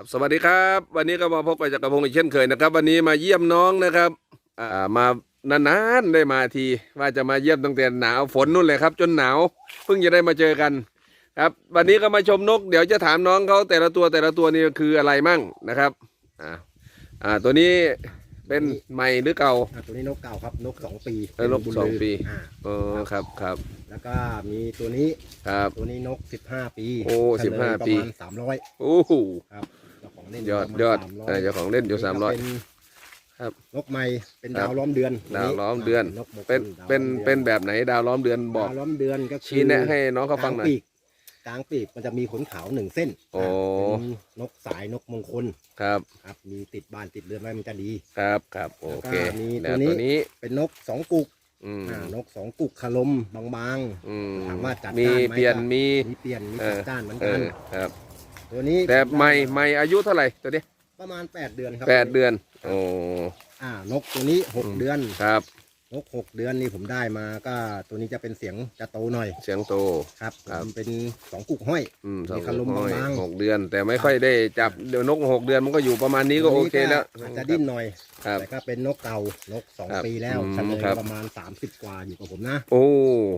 ครับสวัสดีครับ วันนี้ก็มาพบกับจักรพงศ์อีกเช่นเคยนะครับ วันนี้มาเยี่ยมน้องนะครับอ่ามานานๆได้มาทีว่าจะมาเยี่ยมตั้งแต่หนาวฝนนู่นเลยครับ จนหนาวเพิ่งจะได้มาเจอกันครับ วันนี้ก็มาชมนก เดี๋ยวจะถามน้องเขาแต่ละตัวแต่ละตัวนี่คืออะไรมั่งนะครับอ่าอ่าตัวนี้เป็นใหม่หรือเก่าอะตัวนี้นกเก่าครับนกสองปีเออนกบุญสองลืปีอ่าเออครับครับแล้วก็มีตัวนี้ครับ ตัวนี้นกสิบห้าปีโอ้เฉลย15ปี ประมาณสามร้อยโอ้โหครับ เจ้าของเล่นยอดประมาณยอด300เออเจ้าของเล่นอยู่สามร้อยเป็นครับนกใหม่เป็นครับดาวล้อมเดือนดาวล้อมเดือนนกมงคลเป็นดาวเป็นล้อมดือเป็นแบบไหนดาวล้อมเดือนบอกดาวล้อมเดือนก็คือชี้แนะให้น้องเขาฟังหน่อยกลปีกกลางปีกมันจะมีขนขาวหนึ่งเส้นโอ้เป็นนกสายนกมงคลครับครับ มีติดบ้านติดเรือนไว้มันจะดีครับครับโอเคแล้วก็มีแล้วตัวนี้ตัวนี้เป็นนกสองกุกอืมอ่านกสองกุกคารมบางอืมถามว่าจัดมีจ้านไหมเปลี่ยนก็มีๆมีเปลี่ยนมีเอจัอดจ้านเหมือนเอกันอครับ ตัวนี้แต่ไม่ไม่อายุเท่าไหร่ตัวนี้ประมาณ 8 เดือนครับแปดเดือนโอ้อ่านกตัวนี้อืม6เดือนครับ นก6เดือนนี่ผมได้มาก็ตัวนี้จะเป็นเสียงจะโตหน่อย เสียงโต ครับครับ ผมเป็นสองกุกห้อย อืมสองมีคารมห้อยบางๆ หกเดือน แต่ไม่ค่อยได้จับเดี๋ยวนกหกเดือนมันก็อยู่ประมาณนี้ก็โอเคแล้วอาจจะดิ้นหน่อย ครับ แต่ก็เป็นนกเก่านกครับ2ปีแล้วอืมเฉลยครับ ประมาณ 30 กว่าอยู่กับผมนะโอ้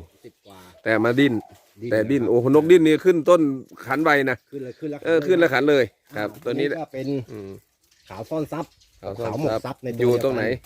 10กว่าแต่มาดิ้นดิ้น แต่ดิ้นโอ้นกดิ้นนี่ขึ้นต้นขันใบนะขึ้นเลยขึ้นแล้วเออขึ้นแล้วขันเลยครับ ตัวนี้ก็เป็นอืมขาวซ่อนซับเขาซ่อขาวนหมกทรัพย์ซับในอยู่เดีวตรงไหนกั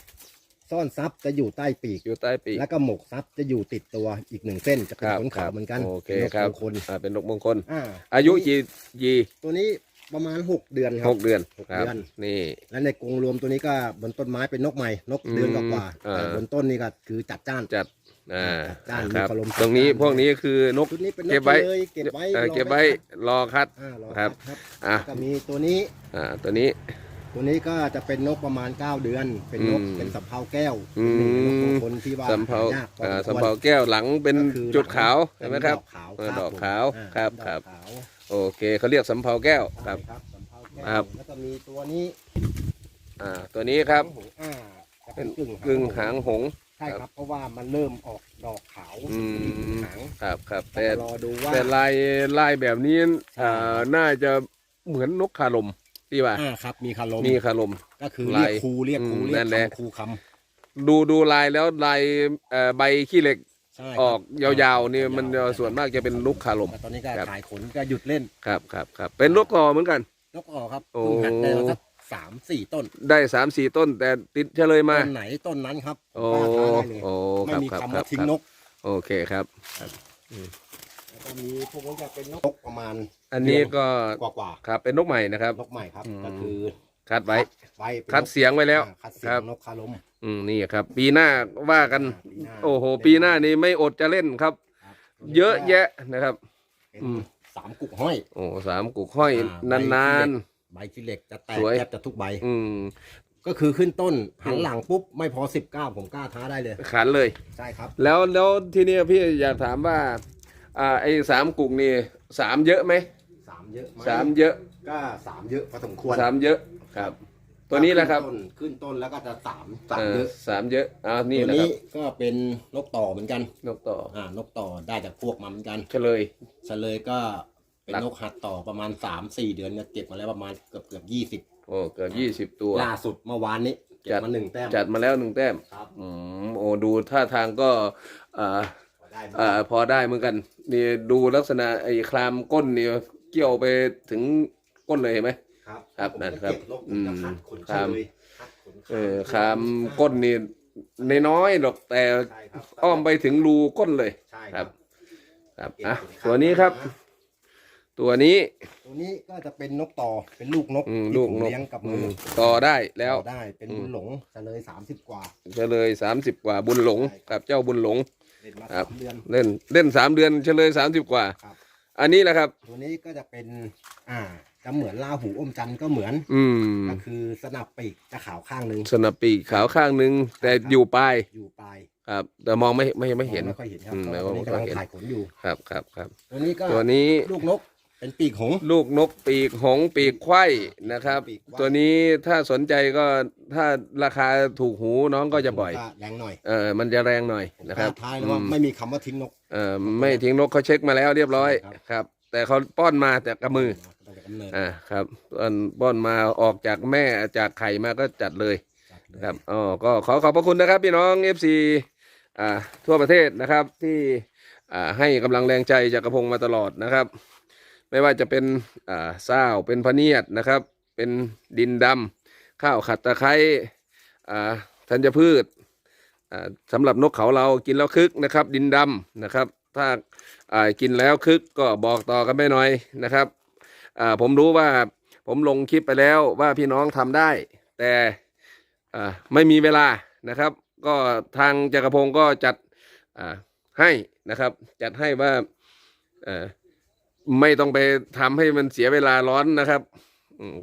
ซ่อนซับจะอยู่ใต้ปีก อยู่ใต้ปีกแล้วก็หมกซับจะอยู่ติดตัวอีกหนึ่งเส้นจะคเป็นรับขนครัขาวบเหมือนกันโอเคป็นนกครับมงคลอ่าเป็นนกมงคล อ่าอายุกี่กี่ตัวนี้ประมาณหกเดือนครัหบกเดือนหกครับเดือน นี่ และในกรงรวมตัวนี้ก็บนต้นไม้เป็นนกใหม่นกอืมเดือนกว่าๆอ่าแต่บนต้นนี่ก็คือจัดจ้านจัด อ่าจ้านครับมีอารมณ์ตรงนี้จัดจ้านพวกนี้คือนก ชุดนี้เป็นนกเก็บไว้เลยเก็บไว้เอ่อรอเก็บไว้รอคัด อ่ารอครับ ครับอะแล้วก็มีตัวนี้อ่าตัวนี้ ตัวนี้ก็จะเป็นนกประมาณ 9 เดือน เป็นนกอืมเป็นสำเภาแก้วอืมหนึ่งในนกมงคลที่ว่าสำเภาหยากพออ่าสมควรสำเภาแก้วหลังเป็นก็คือจุดขาวหลังเห็นไหมครับเป็นดอกขาวเออครับ ดอกขาวผมครับดอกครับขาวโอเคเขาเรียกสำเภาแก้วครับ ใช่ครับสำเภาแก้วครับ แล้วก็มีตัวนี้อ่าตัวนี้ครับ อ่าจะเป็นกึ่งกึ่งหางหงส์ ใช่ครับ เพราะว่ามันเริ่มออกดอกขาวอืมหางครับครับแต่แต่รอดูว่าแต่ลายลายแบบนี้ใช่อ่าน่าจะเหมือนนกคาลมที่ว่าอ่าครับ มีคารมมีคาลม ก็คือลาเรียยกครูเรียกครูอืมเรียนั่กนแหละ คำครูคดูดูลายแล้วลายเอ่อใบขี้เหล็กำใช่ครับออกยาวๆนี่มันยาวๆส่วนมากจะเป็นนกคาลม แต่ตอนนี้ก็ครับ ขายขนก็หยุดเล่น ครับครับครับเป็นนกต่อเหมือนกัน นกออกครับโอ้ เพิ่งหัดได้มาสัก สามสี่ต้นได้สามสี่ต้น แต่ติดเฉลยมา ต้นไหนต้นนั้นครับโอ้กล้าท้าได้เลยโอ้คไม่รับมีครับคำครัว่าบทิ้งครับนกโอเคครับ แล้วก็มีพวกนี้จะเป็นนกประมาณอันนี้ก็กว่ากว่าครับเป็นนกใหม่นะครับๆนกใหม่ครับ อืม ก็คือคัดไว้ ไว้เป็นนกคัดเสียงไว้แล้ว อ่าคัดเสีคยรังบ นกคารมอืมนี่ครับ ปีหน้าว่ากัน ปีหน้า โอ้โห ปีหน้านี้ไม่อดจะเล่นครับ ครับเยอะแยะนะครับ เป็นอืม สามกุกห้อย โอ้สามกุกห้อยอ่าใบนาน ใบขี้เหล็กจะแตกสวย แทบจะทุกใบๆอืม ก็คือขึ้นต้นหันอืมหลังปุ๊บไม่พอสิบเก้าผมกล้าท้าได้เลย ขันเลย ใช่ครับ แล้วแล้วทีนี้พี่อยากถามว่า อ่าไอ้สามกุกนี่สามเยอะไหมสามเยอะไหสามเยอะก็สามเยอะพอสมควรสามเยอะครับ ตัวนี้แหละครับขึ้นต้นขึ้นต้นแล้วก็จะสามสามเออเยอะสามเยอะอ่านี่ตัวนะครันี้บก็เป็นนกต่อเหมือนกัน นกต่ออ่านกต่อได้จากพวกมาเหมือนกันเฉลย เฉลยก็ เป็นหลักนกหัดต่อประมาณสามสี่เดือนเนี่ยเก็บมาแล้วประมาณเกือบเกือบยี่สิบโอ้เกือบยี่สิบตัว ล่าสุดเมื่อวานนี้เก็บจัด มาหนึ่งแต้มจัดมาแล้วหนึ่งแต้ม ครับอืมโอ้ดูท่าทางก็อ่าได้เหมือนอ่ากันพอได้เหมือนกัน นี่ดูลักษณะไอ้คลามก้นนี่เกี่ยวไปถึงก้นเลยเห็นไหม ครับครับผมนั่นจะครับเก็นกผมจะคัดขนครัเฉบลยคัดขนเออคลามก้นนี่ในน้อยๆหรอกแต่ใช่ครับอ้อมไปถึงรูก้นเลย ใช่ครับ ครับเก็บอะขนตัวนี้ครับนะ ตัวนี้ ตัวนี้ก็จะเป็นนกต่อเป็นลูกนกอืมที่ลูกผมนก เลี้ยงกับอืมือมต่อได้แล้ว ต่อได้เป็นอืมบุญหลงเฉลยสามสิบกว่า เฉลยสามสิบกว่าบุญหลงใช่ กับเจ้าบุญหลง เล่นมาครัสาบ มเดือน เล่นเล่นสามเดือนเฉลยสามสิบกว่า ครับ อันนี้แหละครับ ตัวนี้ก็จะเป็นอ่าจะเหมือนลาหูอมจันทร์ก็เหมือนอืมก็คือสนับปีกจะขาวข้างหนึ่งสนับปีกขาวข้างหนึ่งแต่ครับอยู่ปลายอยู่ปลายครับ แต่มองไม่ไม่ไม่เห็นไม่ค่อยเห็นครับอืมเพราะว่าตัวนี้ไม่กำค่ลัอยงเห็น ถ่ายขนอยู่ ครับครับครับ ตัวนี้ก็ตัวนี้ลูกนก เป็นปีกหงส์ ลูกนกปีกหงส์ปีกไข่นะครับ ปีกไขว้ ตัวนี้ถ้าสนใจก็ถ้าราคาถูกหูน้องก็จะปล่อยก็แรงหน่อยเออมันจะแรงหน่อยผมนะกครัล้าบทายเลยว่าอืมไม่มีคำว่าทิ้งนก เออไม่ทิ้งนกเขาเช็คมาแล้วเรียบร้อยใช่ครับ ครับ แต่เขาป้อนมาแต่กับมือตั้งแต่กำเนิดอ่าครับป้อนป้อนมาออกจากแม่จากไข่มาก็จัดเลย จัดเลย ครับอ๋อก็ขอขอบพระคุณนะครับ พี่น้อง FC อ่าทั่วประเทศนะครับที่อ่าให้กำลังแรงใจจากกระพงมาตลอดนะครับ ไม่ว่าจะเป็นอ่าซ้าวเป็นพะเนียดนะครับ เป็นดินดำข้าวขัดตะไคร้อ่าธัญพืชอ่าสำหรับนกเขาเรากินแล้วคึกนะครับ ดินดำนะครับ ถ้าอ่ากินแล้วคึกก็บอกต่อกันไม่น้อยนะครับอ่าผมรู้ว่าผมลงคลิปไปแล้วว่าพี่น้องทำได้ แต่อ่าไม่มีเวลานะครับ ก็ทางจักรพงศ์ก็จัดอ่าให้นะครับ จัดให้ว่าอ่อ ไม่ต้องไปทำให้มันเสียเวลาร้อนนะครับ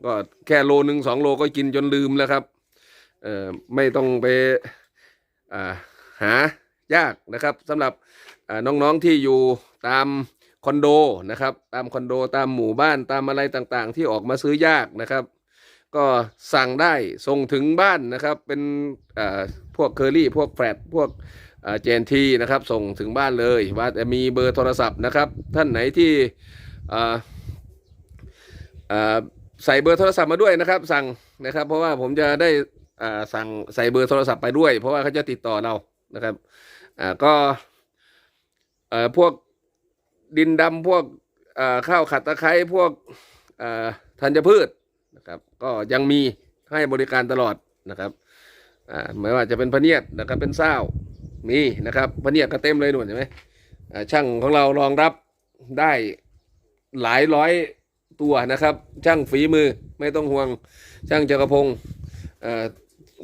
ก็แค่โลหนึ่งสองโลก็กินจนลืมแล้วครับเอ่อไม่ต้องไปอหายากนะครับสำหรับน้องๆที่อยู่ตามคอนโดนะครับตามคอนโดตามหมู่บ้านตามอะไรต่างๆ ที่ออกมาซื้อยากนะครับ ก็สั่งได้ส่งถึงบ้านนะครับ เป็นพวกเคอรี่พวกแฟลตพวก เจนทีนะครับส่งถึงบ้านเลยว่าจะมีเบอร์โทรศัพท์นะครับ ท่านไหนที่ใส่เบอร์โทรศัพท์มาด้วยนะครับ สั่งนะครับ เพราะว่าผมจะได้สั่งใส่เบอร์โทรศัพท์ไปด้วย เพราะว่าเขาจะติดต่อเรานะครับก็พวกดินดำพวกข้าวขัดตะไคร้พวกธัญพืชนะครับ ก็ยังมีให้บริการตลอดนะครับไม่ว่าจะเป็นพเนียดนะครับเป็นเศร้า มีนะครับพเนียก็เต็มเลยหนวดเห็นไหมช่างของเรารองรับได้หลายร้อยตัวนะครับ ช่างฝีมือไม่ต้องห่วงช่างจักรพงศ์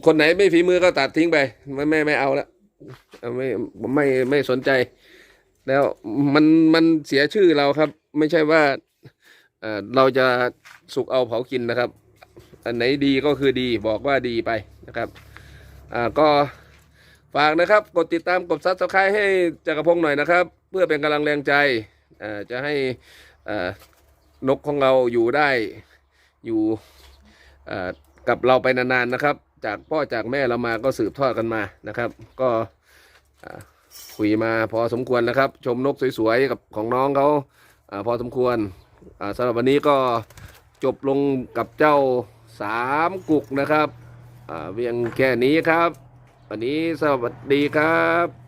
คนไหนไม่ฝีมือก็ตัดทิ้งไปไม่ไม่ไม่เอาละไม่ไม่ไม่สนใจ แล้วมันมันเสียชื่อเราครับ ไม่ใช่ว่าเอ่อเราจะสุกเอาเผากินนะครับ อันไหนดีก็คือดีบอกว่าดีไปนะครับ อ่าก็ ฝากนะครับ กดติดตามกดซับสไครต์ให้จักรพงศ์หน่อยนะครับ เพื่อเป็นกำลังแรงใจจะให้นกของเราอยู่ได้อยู่กับเราไปนานๆนะครับ จากพ่อจากแม่เรามาก็สืบทอดกันมานะครับ ก็คุยมาพอสมควรแล้วครับ ชมนกสวยๆกับของน้องเขาอพอสมควรสำหรับวันนี้ก็จบลงกับเจ้าสามกุกนะครับเพียงแค่นี้ครับ วันนี้สวัสดีครับ